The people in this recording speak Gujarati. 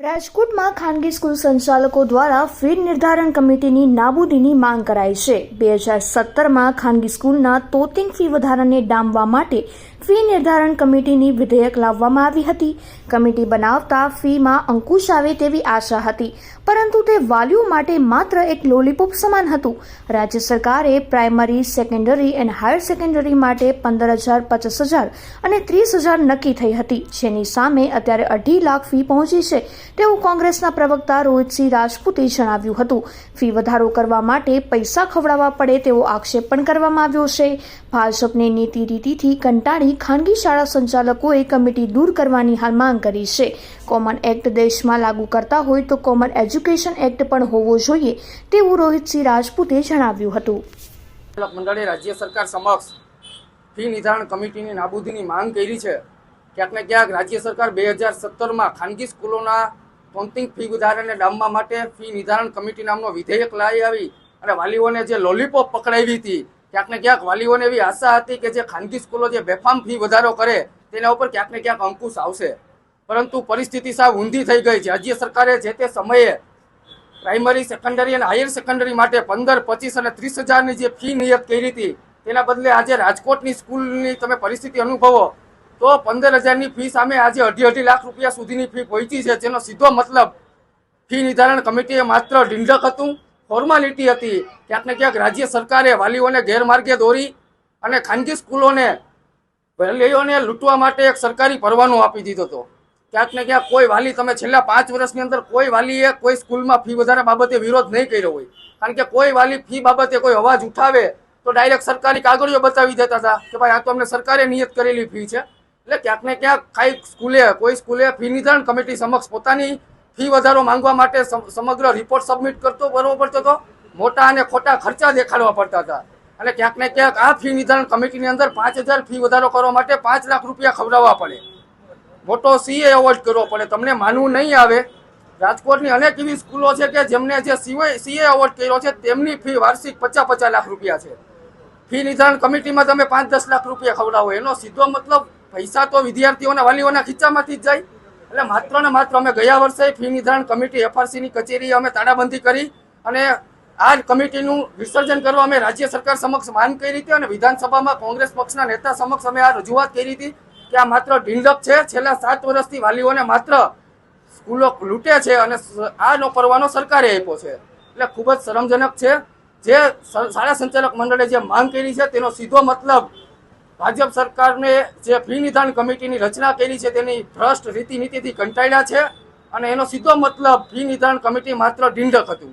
રાજકોટમાં ખાનગી સ્કૂલ સંચાલકો દ્વારા ફી નિર્ધારણ કમિટીની નાબૂદીની માંગ કરાઈ છે. બે હજાર સત્તરમાં ખાનગી સ્કૂલના તોતિંગ ફી વધારાને ડામવા માટે ફી નિર્ધારણ કમિટીની વિધેયક લાવવામાં આવી હતી. કમિટી બનાવતા ફીમાં અંકુશ આવે તેવી આશા હતી, પરંતુ તે વાલીઓ માટે માત્ર એક લોલીપોપ સમાન હતું. રાજ્ય સરકારે primary, secondary and higher secondary માટે પંદર હજાર પચાસ હજાર અને ત્રીસ હજાર નક્કી થઈ હતી. જેની સામે અત્યારે અઢી લાખ ફી પહોંચી છે, તેવું કોંગ્રેસના પ્રવક્તા રોહિતસિંહ રાજપૂતે જણાવ્યું હતું. ફી વધારો કરવા માટે પૈસા ખવડાવવા પડે તેવો આક્ષેપ પણ કરવામાં આવ્યો છે. ભાજપની નીતિ રીતિથી કંટાળી ખાનગી શાળા સંચાલકોએ કમિટી દૂર કરવાની હાલ માંગ કરી છે. કોમન એક્ટ દેશમાં લાગુ કરતા હોય તો કોમન એજ્યુકેશન એક્ટ પણ હોવો જોઈએ તેવું રોહિતસિંહ રાજપૂતે જણાવ્યું હતું. મંડળે રાજ્ય સરકાર સમક્ષ ફી નિર્ધારણ કમિટીની નાબૂદીની માંગ કરી છે. ક્યાંક ને ક્યાંક રાજ્ય સરકાર બે હજાર સત્તરમાં ખાનગી સ્કૂલોના ટોન્ટિંગ ફી વધારાને ડામવા માટે ફી નિર્ધારણ કમિટી નામનો વિધેયક લાવી આવી અને વાલીઓને જે લોલીપોપ પકડાવી હતી ક્યાંક ને ક્યાંક વાલીઓને એવી આશા હતી કે જે ખાનગી સ્કૂલો જે બેફામ ફી વધારો કરે, તેના ઉપર ક્યાંક ને ક્યાંક અંકુશ આવશે. પરંતુ પરિસ્થિતિ સાવ ઊંધી થઈ ગઈ છે. રાજ્ય સરકારે જે તે સમયે પ્રાઇમરી, સેકન્ડરી અને હાયર સેકન્ડરી માટે પંદર, પચીસ અને ત્રીસ હજારની જે ફી નિયત કરી હતી, તેના બદલે આજે રાજકોટની સ્કૂલની તમે પરિસ્થિતિ અનુભવો, તો પંદર હજારની ફી સામે આજે અઢી અઢી લાખ રૂપિયા સુધીની ફી પહોંચી છે, જેનો સીધો મતલબ ફી નિર્ધારણ કમિટીએ માત્ર ઢીંઢક હતું. ફોર્માલિટી હતી. ક્યાંક ને ક્યાંક રાજ્ય સરકારે વાલીઓને ગેરમાર્ગે દોરી અને ખાનગી સ્કૂલોને વાલીઓને લૂંટવા માટે એક સરકારી પરવાનો આપી દીધો હતો. ક્યાંક ને ક્યાંક કોઈ વાલી, તમે છેલ્લા પાંચ વર્ષની અંદર કોઈ વાલીએ કોઈ સ્કૂલમાં ફી વધારા બાબતે વિરોધ નહીં કર્યો હોય. કારણ કે કોઈ વાલી ફી બાબતે કોઈ અવાજ ઉઠાવે તો ડાયરેક્ટ સરકારી કાગળીઓ બતાવી દેતા હતા કે ભાઈ આ તો અમને સરકારે નિયત કરેલી ફી છે. એટલે ક્યાંક ને ક્યાંક કઈ સ્કૂલે, કોઈ સ્કૂલે ફી નિર્ધારણ કમિટી સમક્ષ પોતાની ફી વધારો માંગવા માટે સમ- સમગ્ર રિપોર્ટ સબમિટ કરતો કરવો પડતો હતો મોટા અને ખોટા ખર્ચા દેખાડવા પડતા હતા. અને ક્યાંક ને ક્યાંક આ ફી નિર્ધારણ કમિટીની અંદર પાંચ હજાર ફી વધારો કરવા માટે પાંચ લાખ રૂપિયા ખવડાવવા પડે. મોટો સીએ એવોર્ડ કરવો પડે. તમને માનવું નહીં આવે, રાજકોટની અનેક એવી સ્કૂલો છે કે જેમને જે સીએ એવોર્ડ કર્યો છે, તેમની ફી વાર્ષિક પચાસ પચાસ લાખ રૂપિયા છે. ફી નિર્ધારણ કમિટીમાં તમે પાંચ દસ લાખ રૂપિયા ખવડાવો. એનો સીધો મતલબ પૈસા તો વિદ્યાર્થીઓના વાલીઓના ખીચામાંથી જ જાય. એટલે માત્ર ને માત્ર અમે ગયા વર્ષે ફી નિર્ધારણ કમિટી એફઆરસી ની કચેરી અમે તાળાબંધી કરી અને આ કમિટીનું વિસર્જન કરવા અમે રાજ્ય સરકાર સમક્ષ માંગ કરી હતી અને વિધાનસભામાં કોંગ્રેસ પક્ષના નેતા સમક્ષ અમે આ રજૂઆત કરી હતી કે આ માત્ર ઢીંડક છે. છેલ્લા સાત વર્ષથી વાલીઓને માત્ર સ્કૂલો લૂંટે છે અને આ નો પરવાનો સરકારે આપ્યો છે. એટલે ખૂબ જ શરમજનક છે. જે શાળા સંચાલક મંડળે જે માંગ કરી છે તેનો સીધો મતલબ ભાજપ સરકારને જે ફી નિધાન કમિટીની રચના કરી છે તેની ભ્રષ્ટ રીતિ નીતિથી કંટાળ્યા છે અને એનો સીધો મતલબ ફી નિધાન કમિટી માત્ર ઢીંડક હતું.